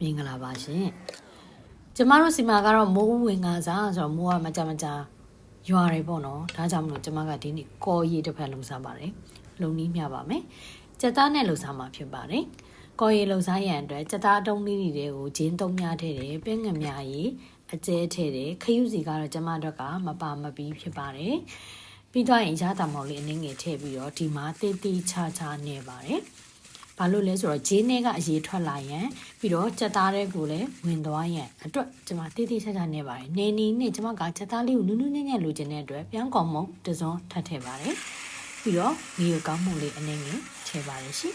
မင်္ဂလာပါရှင်ကျမတို့စီမှာကတော့မိုးဦးဝင်ကားစားဆိုတော့မိုးကမကြမကြရွာတယ်ပေါ့နော်ဒါကြောင့်မလို့ကျမကဒီနေ့ကော်ရီတစ်ဖက်လုံစားပါတယ်လုံနီးမြပါမယ်စက်သားနဲ့လုံစားမှာဖြစ်ပါတယ်ကော်ရီလုံစားရန်အတွက်စက်သားအတုံးလေးတွေကိုဂျင်းသုံးများထည့်တယ်ပဲငမြာရီအကျဲထည့်တယ်ခရုစီကတော့ကျမတို့ကမပါမပြီးဖြစ်ပါတယ်ပြီးတော့ရင်ရတာမောင်လေးအနည်းငယ်ထည့်ပြီးတော့ဒီမှာတေးသေးချာချာနေပါတယ် ဘာလို့လဲဆိုတော့ဂျင်းထဲကအရေးထွက်လာရန်ပြီးတော့ကြက်သားတွေကိုလည်းဝင်သွားရန်အတွက်ကျွန်မတေးသေးချာချာနေပါတယ်နေနီနဲ့ကျွန်မကကြက်သားလေးကိုနုနုညံ့ညံ့လိုချင်တဲ့အတွက်ပြောင်းကောင်မုံတစ်စုံထပ်ထည့်ပါတယ်ပြီးတော့ငီကိုကောင်းမှုလေးအနည်းငယ်ထည့်ပါတယ်ရှင်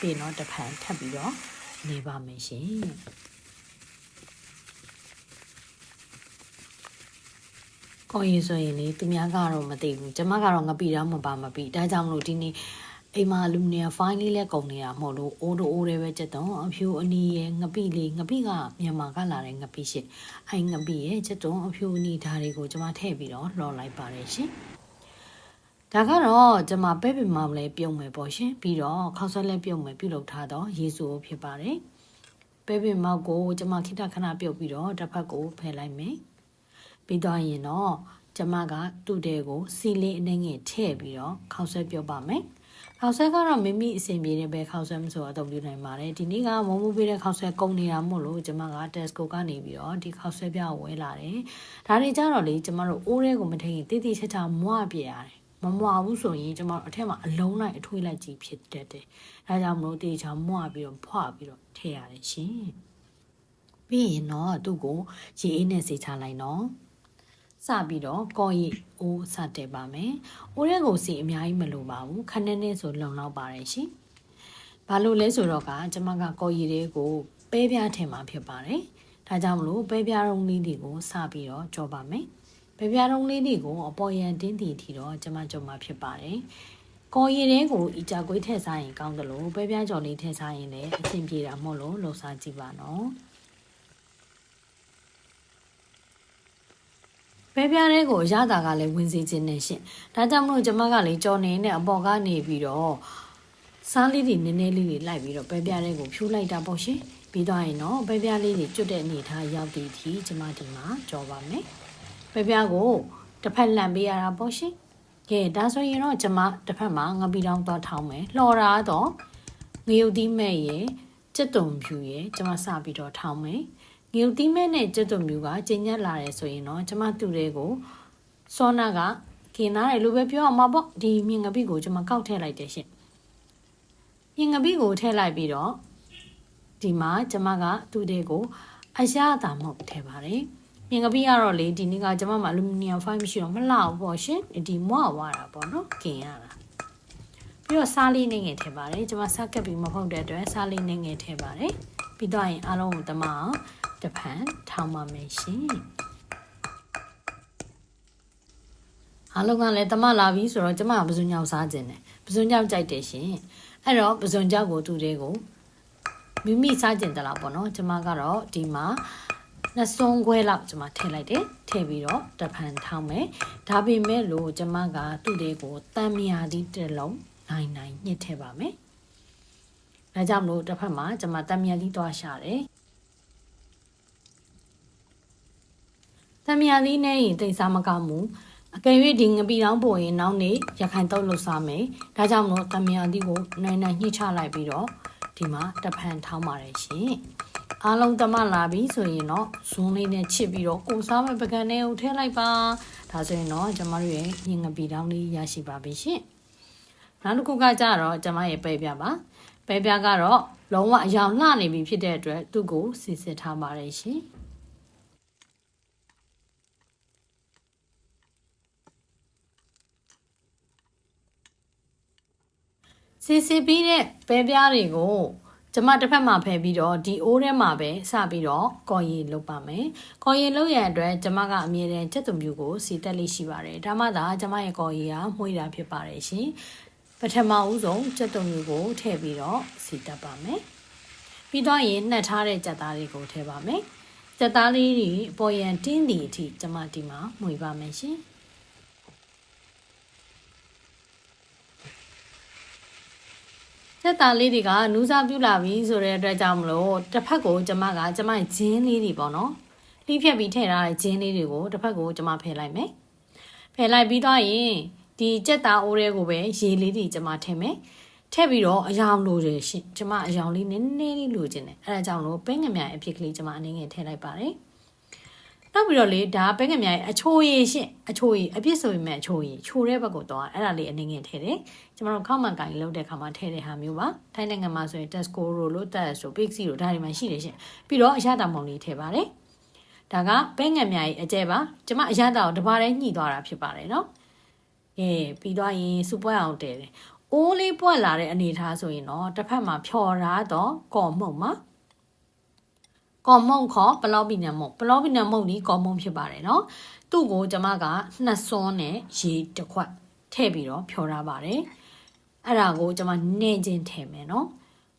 ပြီးတော့တစ်ဖန်ထပ်ပြီးတော့နေပါမယ်ရှင်ကိုရင်ဆိုရင်လေသူများကတော့မသိဘူးကျမကတော့ငပိတော့မပါမပြီဒါကြောင့်မလို့ဒီနေ့ အိမ်မှာလူနေဖိုင်းလေးလက်ကုန်နေတာမဟုတ်လို့အိုးတိုးအိုးတွေပဲချက်တော့အဖြူအနီရဲ့ငပိလေးငပိကမြန်မာကလာတဲ့ငပိရှစ်အိုင်ငပိရဲ့ချက်တော့အဖြူအနီဓာတ်တွေကိုကျမထည့်ပြီးတော့လှော်လိုက်ပါတယ်ရှင်ဒါကတော့ကျမပဲ့ပင်မောင်လေးပြုံးမယ်ပေါ့ရှင်ပြီးတော့ခောက်ဆွဲလေးပြုံးမယ်ပြုလုပ်ထားတော့ရေစုဖြစ်ပါတယ်ပဲ့ပင်မောက်ကိုကျမခိတခဏပြုတ်ပြီးတော့တစ်ဖက်ကိုဖယ်လိုက်မယ်ပြီးတော့ရင်တော့ကျမကသူ့တဲကိုစီလေးအနှငယ်ထည့်ပြီးတော့ခောက်ဆွဲပြုတ်ပါမယ် ခောက်ဆွဲကတော့မိမိအဆင်ပြေတဲ့ပဲခောက်ဆွဲမဆိုအသုံးပြုနိုင်ပါတယ်ဒီနေ့ကမုံမူပေးတဲ့ခောက်ဆွဲကုန်နေတာမို့လို့ကျမက Tesco ကနေပြီးတော့ဒီခောက်ဆွဲပြဝဲလာတယ်ဒါတွေကြတော့လေကျမတို့အိုးထဲကိုမထိန်ရင်တိတိကျကျမွပြရတယ်မမွာဘူးဆိုရင်ကျမတို့အထက်မှာအလုံးလိုက်အထွေးလိုက်ကြီးဖြစ်တတ်တယ်ဒါကြောင့်မလို့တိကျမွပြီးတော့ဖွာပြီးတော့ထည့်ရတယ်ရှင်ပြီးရင်တော့သူ့ကိုရေအေးနဲ့စေချလိုက်နော် စပြီးတော့ကော်ရီအိုးစတက်ပါမယ်။အိုးရဲကိုစီအများကြီးမလိုပါဘူး။ခဏနဲ့ဆိုလုံလောက်ပါတယ်ရှင်။ဘာလို့လဲဆိုတော့ကကျမကကော်ရီတွေကိုပဲပြားထင်မှာဖြစ်ပါတယ်။ဒါကြောင့်မလို့ပဲပြားရုံးလေးတွေကိုစပြီးတော့ကြောပါမယ်။ပဲပြားရုံးလေးတွေကိုအပေါ်ရန်တင်းတီထီတော့ကျမကြောမှာဖြစ်ပါတယ်။ကော်ရီတွေကိုအကြကွေးထည့်စားရင်ကောင်းတယ်လို့ပဲပြားကြော်လေးထည့်စားရင်လည်းအဆင်ပြေတာမဟုတ်လို့လှုပ်စားကြည့်ပါနော်။ ပဲပြားတဲ့ကိုရတာကလည်းဝင်စီခြင်းနဲ့ရှင်ဒါကြောင့်မလို့ကျမကလေကြော်နေနဲ့အပေါ်ကနေပြီးတော့စားလေးတွေနည်းနည်းလေးတွေလိုက်ပြီးတော့ပဲပြားတဲ့ကိုဖြိုးလိုက်တာပေါ့ရှင်ပြီးတော့ရင်တော့ပဲပြားလေးတွေကျွတ်တဲ့အနေထားရောက်တည်ထီကျမဒီမှာကြော်ပါမယ်ပဲပြားကိုတစ်ဖက်လှန်ပေးရတာပေါ့ရှင်ကဲဒါဆိုရင်တော့ကျမတစ်ဖက်မှာငပီတောင်းသွားထောင်းမယ်လှော်တာတော့ငရုတ်သီးမဲ့ရဲ့စက်တုံဖြူရဲ့ကျမစပြီးတော့ထောင်းမယ် ငရုတ်တိမဲနဲ့ကျွတ်တုံမျိုးကကျဉ်ညက်လာတယ်ဆိုရင်တော့ကျမသူ့တွေကိုစောနာကခင်နာတယ်လို့ပဲပြောအောင်ပါပေါ့ဒီမြင်ငပိကိုကျမကောက်ထည့်လိုက်တယ်ရှင်မြင်ငပိကိုထည့်လိုက်ပြီးတော့ဒီမှာကျမကသူ့တွေကိုအရသာမဟုတ်ထည့်ပါတယ်မြင်ငပိကတော့လေဒီနေ့ကကျမမှာအလူမီနီယမ်ဖိုင်မရှိတော့မလှဘူးပေါ့ရှင်ဒီမွားသွားတာပေါ့နော်ခင်ရတာပြီးတော့စားလေးနေငယ်ထည့်ပါတယ်ကျမဆက်ကပ်ပြီးမဟုတ်တဲ့အတွက်စားလေးနေငယ်ထည့်ပါတယ်ပြီးတော့ရင်အားလုံးကိုတမအောင် တဖန်ထောင်းပါမယ်ရှင်အားလုံးကလည်းတမလာပြီဆိုတော့ကျမကပဇွန်ညောက်စားခြင်းတယ်ပဇွန်ညောက်ကြိုက်တယ်ရှင်အဲ့တော့ပဇွန်ညောက်ကိုသူတဲ့ကိုမိမိစားခြင်းတလားပေါ့နော်ကျမကတော့ဒီမှာနှစ်စွန်းခွဲလောက်ကျမထည့်လိုက်တယ်ထည့်ပြီးတော့တဖန်ထောင်းမယ်ဒါပေမဲ့လို့ကျမကသူ့တဲ့ကိုတမ်းမြာသီးတစ်လုံးနိုင်နိုင်ညှစ်ထည့်ပါမယ်ဒါကြောင့်မလို့တစ်ဖက်မှာကျမတမ်းမြာသီးသွားရှာတယ် တမယာလေးနဲ့ရင်တိတ်စားမကောင်းဘူးအကယ်၍ဒီငပီတောင်းပေါ်ရင်နောက်နေရခိုင်တော့လှစားမယ်ဒါကြောင့်မလို့တမယာလေးကိုနိုင်နိုင်ညှိချလိုက်ပြီးတော့ဒီမှာတဖန်ထောင်းပါတယ်ရှင်အားလုံးတမလာပြီဆိုရင်တော့ဇွန်းလေးနဲ့ချစ်ပြီးတော့ကိုစားမဲ့ပကံလေးကိုထည့်လိုက်ပါဒါဆိုရင်တော့ကျမတို့ရဲ့ညငပီတောင်းလေးရရှိပါပြီရှင်နောက်တစ်ခုကကြတော့ကျမရဲ့ပဲပြပါပဲပြကတော့လုံးဝအယောင်လှနေပြီဖြစ်တဲ့အတွက်သူ့ကိုစစ်စစ်ထားပါတယ်ရှင် စစ်စစ်ပြီးတဲ့ပဲပြားတွေကိုကျမတစ်ဖက်မှာဖယ်ပြီးတော့ဒီအိုးထဲမှာပဲစပြီးတော့ကော်ရီလုပ်ပါမယ်။ကော်ရီလုပ်ရန်အတွက်ကျမကအမြဲတမ်းချက်သွံပြူကိုစီတက်လေးရှိပါတယ်။ဒါမှသာကျမရဲ့ကော်ရီကမှုရတာဖြစ်ပါတယ်ရှင်။ပထမဦးဆုံးချက်သွံပြူကိုထည့်ပြီးတော့စီတက်ပါမယ်။ပြီးတော့ရင်နှက်ထားတဲ့ကြက်သားလေးကိုထည့်ပါမယ်။ကြက်သားလေးတွေပေါ်ရန်တင်းတီအထိကျမဒီမှာမှုပါမယ်ရှင်။ တက်တာလေးတွေကနူးစားပြူလာပြီဆိုတဲ့အတွက်ကြောင့်မလို့တစ်ဖက်ကိုကျမကကျမရဲ့ဂျင်းလေးတွေပေါ့နော်လှိဖြက်ပြီးထည့်ထားတဲ့ဂျင်းလေးတွေကိုတစ်ဖက်ကိုကျမဖယ်လိုက်မယ်ဖယ်လိုက်ပြီးတော့ရင်ဒီကြက်သားအိုးတွေကိုပဲရေလေးတွေကျမထည့်မယ်ထည့်ပြီးတော့အယောင်လိုတယ်ရှင်ကျမအယောင်လေးနည်းနည်းလေးလိုချင်တယ်အဲဒါကြောင့်လို့ပဲငမြအဖြစ်ကလေးကျမအနေငယ်ထည့်လိုက်ပါတယ် နောက်ပြီးတော့လေဒါပဲငမြရဲ့အချိုးရည်ရှင်အချိုးရည်အပြစ်ဆိုရင်မဲ့အချိုးရည်ချိုးတဲ့ဘက်ကိုတော့အဲ့ဒါလေးအနေငယ်ထည့်တယ်ကျမတို့ခောက်မှန်ကင်လောက်တဲ့ခါမှာထည့်တဲ့ဟာမျိုးပါထိုင်းနိုင်ငံမှာဆိုရင် Tesco တို့လို့ Tats တို့ Pixie တို့ဒါတွေမှာရှိတယ်ရှင်ပြီးတော့အရတာမုံလေးထည့်ပါတယ်ဒါကပဲငက်မြားကြီးအကျဲပါကျမအရတာကိုတပါးတည်းညှိသွားတာဖြစ်ပါတယ်နော်ကဲပြီးသွားရင်စူပွဲအောင်တည်တယ်အိုးလေးပွက်လာတဲ့အနေထားဆိုရင်တော့တစ်ဖက်မှာဖြော်ရတော့ကော်မုံမှာ ကော်မုံခေါ်ပလောပီနံမုံပလောပီနံမုံဒီကော်မုံဖြစ်ပါတယ်နော်သူ့ကိုကျမကနှစ်စွန်းနဲ့ရေတစ်ခွက်ထည့်ပြီးတော့ဖြော်ရပါတယ်အဲ့ဒါကိုကျွန်မနှဲချင်းထည့်မယ်နော်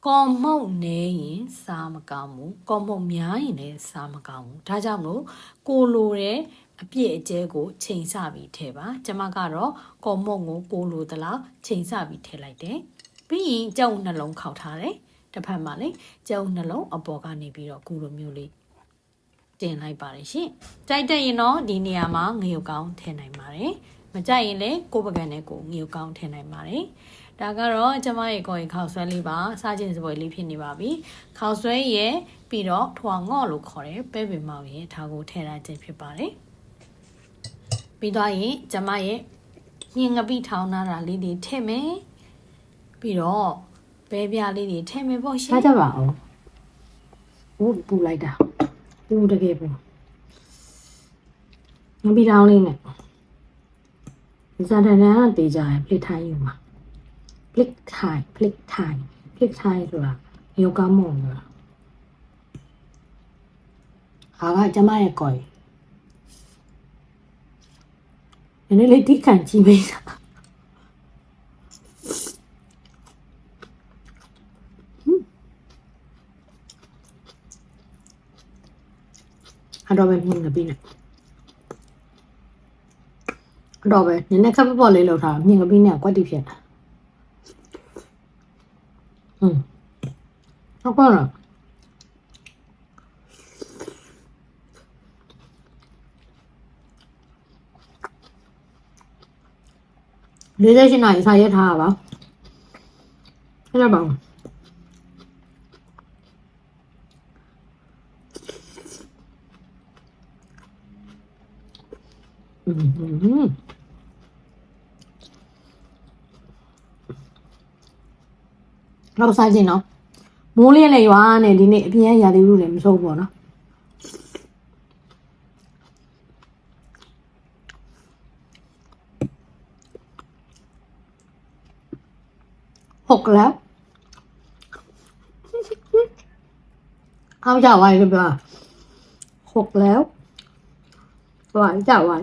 ကော်မုတ်နေရင်စားမကောင်းဘူးကော်မုတ်များရင်လည်းစားမကောင်းဘူးဒါကြောင့်မလို့ကိုလိုတဲ့အပြည့်အကျဲကိုချိန်ဆပြီးထည့်ပါကျွန်မကတော့ကော်မုတ်ကိုကိုလိုသလားချိန်ဆပြီးထည့်လိုက်တယ်ပြီးရင်ကြောက်နှလုံးခောက်ထားတယ် တစ်ဖက်မှာလေကြောက်နှလုံးအပေါ်ကနေပြီးတော့ကူလိုမျိုးလေးတင်လိုက်ပါတယ်ရှင်ကြိုက်တဲ့ရင်တော့ဒီနေရာမှာငရုတ်ကောင်းထည့်နိုင်ပါတယ်မကြိုက်ရင်လည်းကိုယ်ပကံနဲ့ကိုငရုတ်ကောင်းထည့်နိုင်ပါတယ်ဒါကတော့ကျမရဲ့ကိုယ်ရင်ခေါက်ဆွဲလေးပါစားခြင်းစပွဲလေးဖြစ်နေပါပြီခေါက်ဆွဲရဲ့ပြီးတော့ထွာငော့လို့ခေါ်တယ်ပဲပင်မောင်ရဲ့ဒါကိုထည့်ထားခြင်းဖြစ်ပါတယ်ပြီးတော့ရင်ကျမရဲ့ညင်ငပိထောင်းထားတာလေးတွေထည့်မယ်ပြီးတော့ ပဲပြားလေးတွေထည့်မယ်ပေါ့ရှင်စားကြပါအောင်ဟုတ်ပူလိုက်တာပူတကယ်ပူငပီတောင်းလေးနဲ့ဇာတန်တန်ကတေးကြရပလစ်ထိုင်းယူမှာပလစ်ထိုင်းပလစ်ထိုင်းပလစ်ထိုင်းဆိုတာယောဂမုံလားဟာကကျမရဲ့ကိုယ်နည်းနည်းလေးတိခံကြည့်ပေးတာ အတော့ပဲမြင်ငပီနဲ့အတော့ပဲနည်းနည်းခပ်ပေါ့လေးလောက်ထားမြင်ငပီနဲ့ကွက်တိဖြစ်တာอืมဟုတ်ပါလားလေးလေးရှင်းနိုင်စာရက်ထားပါအဲ့ဒါပါ ဦးอืมလောက်စားခြင်းနော်မိုးလင်းလေရွာနဲ့ဒီနေ့အပြင်းရာသီဥတုလည်းမဆိုးဘူးပေါ့နော်ဟုတ်ကလားเอาจากไว้เลยป่ะหกแล้วไหวจากไว้